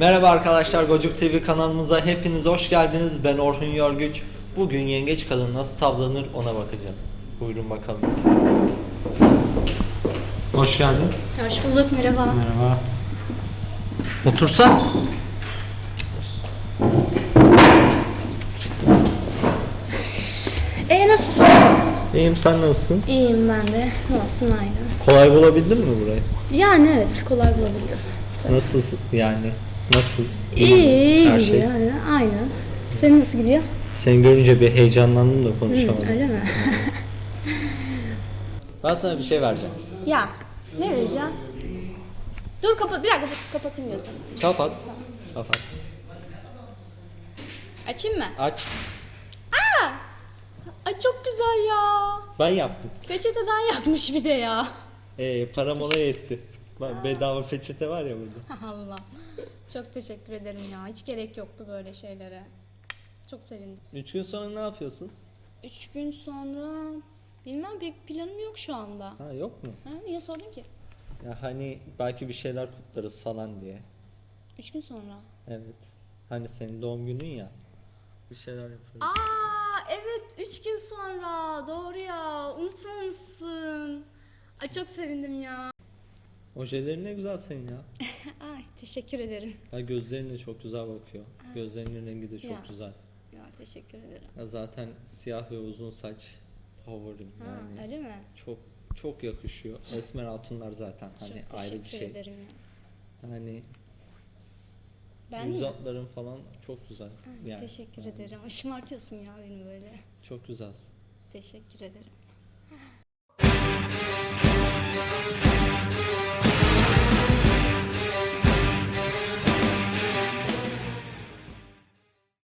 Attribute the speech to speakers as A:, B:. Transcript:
A: Merhaba arkadaşlar Gocuk TV kanalımıza hepiniz hoş geldiniz. Ben Orhun Yorguç. Bugün yengeç kadın nasıl tavlanır ona bakacağız. Buyurun bakalım. Hoş geldin.
B: Hoş bulduk, merhaba.
A: Merhaba. Otursan.
B: E nasılsın?
A: İyiyim sen nasılsın?
B: İyiyim ben de. Ne olsun aynı.
A: Kolay bulabildin mi burayı?
B: Yani evet, kolay bulabildim.
A: Nasıl yani? Nasıl?
B: İyi, iyi
A: Her
B: gidiyor.
A: şey.
B: yani, Aynı. Senin nasıl gidiyor?
A: Seni görünce bir heyecanlandım da konuşamadım.
B: öyle mi?
A: Ben sana bir şey vereceğim.
B: ya, ne vereceğim? Dur kapat, bir dakika kapatayım gözümü.
A: Kapat. Kapat.
B: Açayım mı?
A: Aç.
B: Ay çok güzel ya.
A: Ben yaptım.
B: Peçeteden yapmış bir de ya.
A: Ee, param ona yetti. Bak bedava peçete var ya burada.
B: Allah. Çok teşekkür ederim ya. Hiç gerek yoktu böyle şeylere. Çok sevindim.
A: Üç gün sonra ne yapıyorsun?
B: Üç gün sonra bilmem pek planım yok şu anda.
A: Ha yok mu?
B: Ha, niye sordun ki?
A: Ya hani belki bir şeyler kutlarız falan diye.
B: Üç gün sonra.
A: Evet. Hani senin doğum günün ya. Bir şeyler yaparız.
B: Aa evet üç gün sonra. Doğru ya. Unutmamışsın. Ay çok sevindim ya.
A: Ojelerin ne güzel senin ya.
B: Ay teşekkür ederim.
A: Ya gözlerin de çok güzel bakıyor. Gözlerinin rengi de çok
B: Ya.
A: güzel.
B: Ya teşekkür ederim.
A: Ya zaten siyah ve uzun saç favorim
B: Ha
A: yani.
B: öyle mi?
A: Çok çok yakışıyor. Esmer hatunlar zaten hani
B: çok
A: ayrı bir
B: teşekkür
A: şey.
B: ederim ya.
A: Hani
B: Ben mi?
A: falan çok güzel.
B: Ha,
A: Yani,
B: teşekkür
A: yani
B: ederim. Ay, Şımartıyorsun ya beni böyle.
A: Çok güzelsin.
B: Teşekkür ederim.